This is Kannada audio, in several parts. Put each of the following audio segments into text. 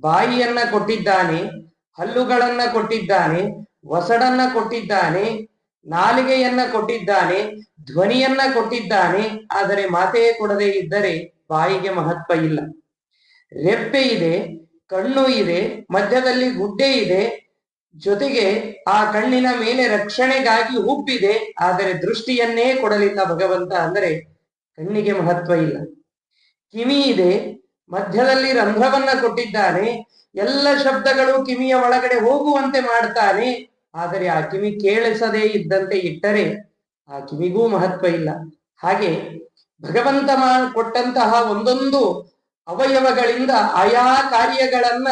ಬಾಯಿಯನ್ನ ಕೊಟ್ಟಿದ್ದಾನೆ, ಹಲ್ಲುಗಳನ್ನ ಕೊಟ್ಟಿದ್ದಾನೆ, ಒಸಡನ್ನ ಕೊಟ್ಟಿದ್ದಾನೆ, ನಾಲಿಗೆಯನ್ನ ಕೊಟ್ಟಿದ್ದಾನೆ, ಧ್ವನಿಯನ್ನ ಕೊಟ್ಟಿದ್ದಾನೆ. ಆದರೆ ಮಾತೆಯೇ ಕೊಡದೇ ಇದ್ದರೆ ಬಾಯಿಗೆ ಮಹತ್ವ ಇಲ್ಲ. ರೆಪ್ಪೆ ಇದೆ, ಕಣ್ಣು ಇದೆ, ಮಧ್ಯದಲ್ಲಿ ಗುಡ್ಡೆ ಇದೆ. ಜೊತೆಗೆ ಆ ಕಣ್ಣಿನ ಮೇಲೆ ರಕ್ಷಣೆಗಾಗಿ ಹುಬ್ಬಿದೆ ಆದರೆ ದೃಷ್ಟಿಯನ್ನೇ ಕೊಡಲಿಲ್ಲ ಭಗವಂತ. ಅಂದರೆ ಕಣ್ಣಿಗೆ ಮಹತ್ವ ಇಲ್ಲ. ಕಿವಿ ಇದೆ ಮಧ್ಯದಲ್ಲಿ ರಂಧ್ರವನ್ನ ಕೊಟ್ಟಿದ್ದಾನೆ. ಎಲ್ಲ ಶಬ್ದಗಳು ಕಿವಿಯ ಒಳಗಡೆ ಹೋಗುವಂತೆ ಮಾಡ್ತಾನೆ. ಆದರೆ ಆ ಕಿವಿ ಕೇಳಿಸದೇ ಇದ್ದಂತೆ ಇಟ್ಟರೆ ಆ ಕಿವಿಗೂ ಮಹತ್ವ ಇಲ್ಲ. ಹಾಗೆ ಭಗವಂತ ಕೊಟ್ಟಂತಹ ಒಂದೊಂದು ಅವಯವಗಳಿಂದ ಆಯಾ ಕಾರ್ಯಗಳನ್ನ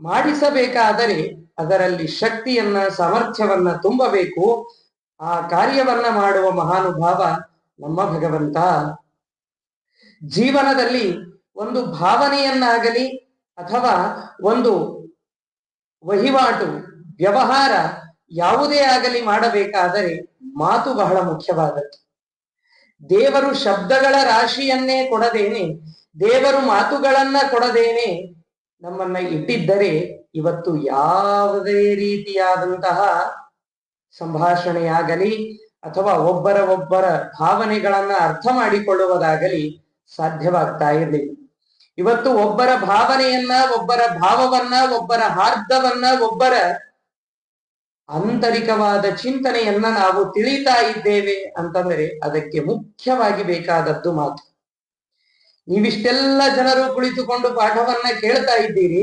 ಮಾಡಿಸಬೇಕಾದರೆ ಅದರಲ್ಲಿ ಶಕ್ತಿಯನ್ನ, ಸಾಮರ್ಥ್ಯವನ್ನ ತುಂಬಬೇಕು. ಆ ಕಾರ್ಯವನ್ನ ಮಾಡುವ ಮಹಾನುಭಾವ ನಮ್ಮ ಭಗವಂತ. ಜೀವನದಲ್ಲಿ ಒಂದು ಭಾವನೆಯನ್ನಾಗಲಿ ಅಥವಾ ಒಂದು ವಹಿವಾಟು, ವ್ಯವಹಾರ ಯಾವುದೇ ಆಗಲಿ ಮಾಡಬೇಕಾದರೆ ಮಾತು ಬಹಳ ಮುಖ್ಯವಾದದ್ದು. ದೇವರು ಶಬ್ದಗಳ ರಾಶಿಯನ್ನೇ ಕೊಡದೇನೆ, ದೇವರು ಮಾತುಗಳನ್ನ ಕೊಡದೇನೆ ನಮ್ಮನ್ನ ಇಟ್ಟಿದ್ದರೆ ಇವತ್ತು ಯಾವುದೇ ರೀತಿಯಾದಂತಹ ಸಂಭಾಷಣೆಯಾಗಲಿ ಅಥವಾ ಒಬ್ಬರ ಒಬ್ಬರ ಭಾವನೆಗಳನ್ನ ಅರ್ಥ ಮಾಡಿಕೊಳ್ಳುವುದಾಗಲಿ ಸಾಧ್ಯವಾಗ್ತಾ ಇರಲಿಲ್ಲ. ಇವತ್ತು ಒಬ್ಬರ ಭಾವನೆಯನ್ನ, ಒಬ್ಬರ ಭಾವವನ್ನ, ಒಬ್ಬರ ಹಾರ್ದವನ್ನ, ಒಬ್ಬರ ಆಂತರಿಕವಾದ ಚಿಂತನೆಯನ್ನ ನಾವು ತಿಳಿತಾ ಇದ್ದೇವೆ ಅಂತಂದ್ರೆ ಅದಕ್ಕೆ ಮುಖ್ಯವಾಗಿ ಬೇಕಾದದ್ದು ಮಾತು. ನೀವಿಷ್ಟೆಲ್ಲ ಜನರು ಕುಳಿತುಕೊಂಡು ಪಾಠವನ್ನ ಕೇಳ್ತಾ ಇದ್ದೀರಿ,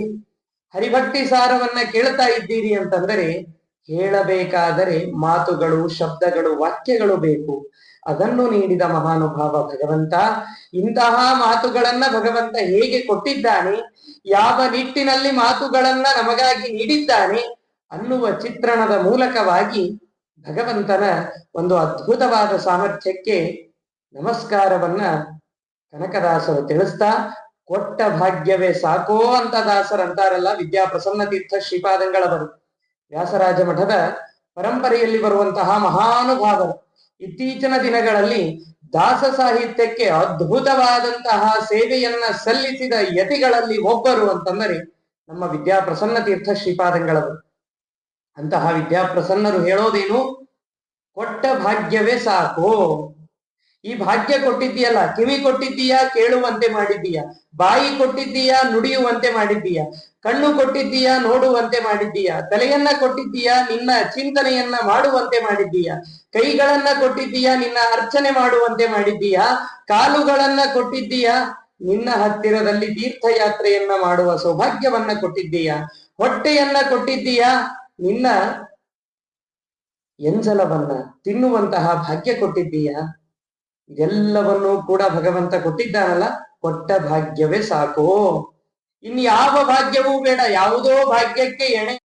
ಹರಿಭಕ್ತಿ ಸಾರವನ್ನ ಕೇಳ್ತಾ ಇದ್ದೀರಿ ಅಂತಂದರೆ ಹೇಳಬೇಕಾದರೆ ಮಾತುಗಳು, ಶಬ್ದಗಳು, ವಾಕ್ಯಗಳು ಬೇಕು. ಅದನ್ನು ನೀಡಿದ ಮಹಾನುಭಾವ ಭಗವಂತ, ಇಂತಹ ಮಾತುಗಳನ್ನ ಭಗವಂತ ಹೇಗೆ ಕೊಟ್ಟಿದ್ದಾನೆ, ಯಾವ ನಿಟ್ಟಿನಲ್ಲಿ ಮಾತುಗಳನ್ನ ನಮಗಾಗಿ ನೀಡಿದ್ದಾನೆ ಅನ್ನುವ ಚಿತ್ರಣದ ಮೂಲಕವಾಗಿ ಭಗವಂತನ ಒಂದು ಅದ್ಭುತವಾದ ಸಾಮರ್ಥ್ಯಕ್ಕೆ ನಮಸ್ಕಾರವನ್ನ ಕನಕದಾಸರು ತಿಳಿಸ್ತಾ, ಕೊಟ್ಟ ಭಾಗ್ಯವೇ ಸಾಕೋ ಅಂತ ದಾಸರಂತಾರಲ್ಲ ವಿದ್ಯಾ ಪ್ರಸನ್ನ ತೀರ್ಥ ಶ್ರೀಪಾದಂಗಳವರು. ವ್ಯಾಸರಾಜ ಮಠದ ಪರಂಪರೆಯಲ್ಲಿ ಬರುವಂತಹ ಮಹಾನುಭಾವರು ಇತ್ತೀಚಿನ ದಿನಗಳಲ್ಲಿ ದಾಸ ಸಾಹಿತ್ಯಕ್ಕೆ ಅದ್ಭುತವಾದಂತಹ ಸೇವೆಯನ್ನ ಸಲ್ಲಿಸಿದ ಯತಿಗಳಲ್ಲಿ ಒಬ್ಬರು ಅಂತಂದರೆ ನಮ್ಮ ವಿದ್ಯಾಪ್ರಸನ್ನ ತೀರ್ಥ ಶ್ರೀಪಾದಂಗಳವರು. ಅಂತಹ ವಿದ್ಯಾಪ್ರಸನ್ನರು ಹೇಳೋದೇನು? ಕೊಟ್ಟ ಭಾಗ್ಯವೇ ಸಾಕು. ಈ ಭಾಗ್ಯ ಕೊಟ್ಟಿದ್ದೀಯಲ್ಲ, ಕಿವಿ ಕೊಟ್ಟಿದ್ದೀಯಾ, ಕೇಳುವಂತೆ ಮಾಡಿದ್ದೀಯಾ? ಬಾಯಿ ಕೊಟ್ಟಿದ್ದೀಯಾ, ನುಡಿಯುವಂತೆ ಮಾಡಿದ್ದೀಯಾ? ಕಣ್ಣು ಕೊಟ್ಟಿದ್ದೀಯಾ, ನೋಡುವಂತೆ ಮಾಡಿದ್ದೀಯ? ತಲೆಯನ್ನ ಕೊಟ್ಟಿದ್ದೀಯಾ, ನಿನ್ನ ಚಿಂತನೆಯನ್ನ ಮಾಡುವಂತೆ ಮಾಡಿದ್ದೀಯಾ? ಕೈಗಳನ್ನ ಕೊಟ್ಟಿದ್ದೀಯಾ, ನಿನ್ನ ಅರ್ಚನೆ ಮಾಡುವಂತೆ ಮಾಡಿದ್ದೀಯಾ? ಕಾಲುಗಳನ್ನ ಕೊಟ್ಟಿದ್ದೀಯಾ? ನಿನ್ನ ಹತ್ತಿರದಲ್ಲಿ ತೀರ್ಥಯಾತ್ರೆಯನ್ನ ಮಾಡುವ ಸೌಭಾಗ್ಯವನ್ನ ಕೊಟ್ಟಿದ್ದೀಯಾ? ಹೊಟ್ಟೆಯನ್ನ ಕೊಟ್ಟಿದ್ದೀಯಾ? ನಿನ್ನ ಎಂಜಲವನ್ನ ತಿನ್ನುವಂತಹ ಭಾಗ್ಯ ಕೊಟ್ಟಿದ್ದೀಯಾ? ಇದೆಲ್ಲವನ್ನೂ ಕೂಡ ಭಗವಂತ ಕೊಟ್ಟಿದ್ದಾನಲ್ಲ ಕೊಟ್ಟ ಭಾಗ್ಯವೇ ಸಾಕು. ಇನ್ ಯಾವ ಭಾಗ್ಯವೂ ಬೇಡ ಯಾವುದೋ ಭಾಗ್ಯಕ್ಕೆ ಎಣೆ